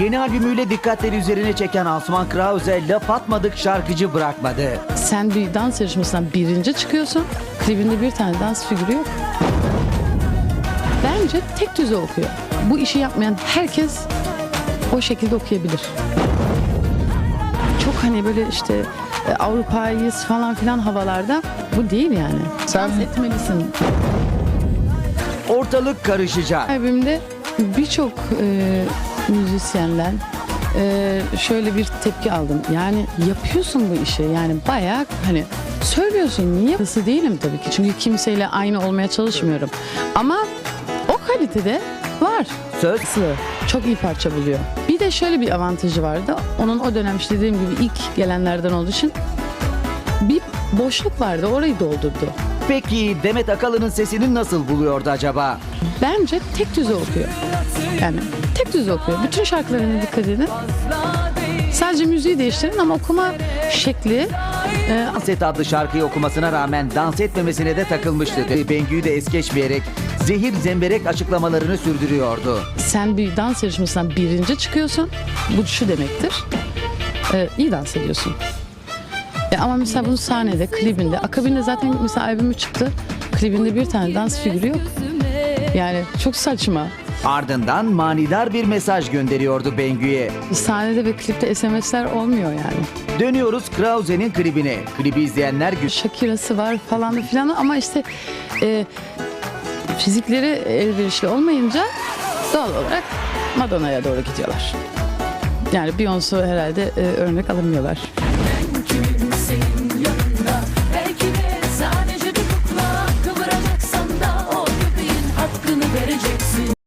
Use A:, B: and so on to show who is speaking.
A: Yeni albümüyle dikkatleri üzerine çeken Asuman Krause laf atmadık şarkıcı bırakmadı.
B: Sen bir dans yarışmasından birinci çıkıyorsun. Klibinde bir tane dans figürü yok. Bence tek düze okuyor. Bu işi yapmayan herkes o şekilde okuyabilir. Çok hani böyle işte e, Avrupa'yız falan filan havalarda bu değil yani.
C: Sen-
B: Dans etmelisin.
A: Ortalık karışacak.
B: Albümde birçok e, müzisyenden e, şöyle bir tepki aldım. Yani yapıyorsun bu işi. Yani bayağı hani söylüyorsun. Niye? Hısı değilim tabii ki. Çünkü kimseyle aynı olmaya çalışmıyorum. Ama o kalitede var.
A: Söz
B: çok iyi parça buluyor. Bir de şöyle bir avantajı vardı. Onun o dönem işte dediğim gibi ilk gelenlerden olduğu için bir boşluk vardı. Orayı doldurdu.
A: Peki Demet Akalın'ın sesini nasıl buluyordu acaba?
B: Bence tek düze okuyor. Yani tek düze okuyor. Bütün şarkılarına dikkat edin. Sadece müziği değiştirin ama okuma şekli e,
A: Dans adlı şarkıyı okumasına rağmen dans etmemesine de takılmıştı. Bengü'yü de es geçmeyerek zehir zemberek açıklamalarını sürdürüyordu.
B: sen bir dans yarışmasından birinci çıkıyorsun. Bu şu demektir. E, iyi dans ediyorsun. E, ama mesela bunu sahnede, klibinde, akabinde zaten mesela albümü çıktı. Klibinde bir tane dans figürü yok. Yani çok saçma.
A: Ardından manidar bir mesaj gönderiyordu Bengü'ye.
B: Sahnede ve klipte SMS'ler olmuyor yani.
A: Dönüyoruz Krause'nin klibine. Klibi izleyenler gü-
B: Shakira'sı var falan filan ama işte e, fizikleri elverişli olmayınca doğal olarak Madonna'ya doğru gidiyorlar. Yani Beyoncé herhalde e, örnek alamıyorlar.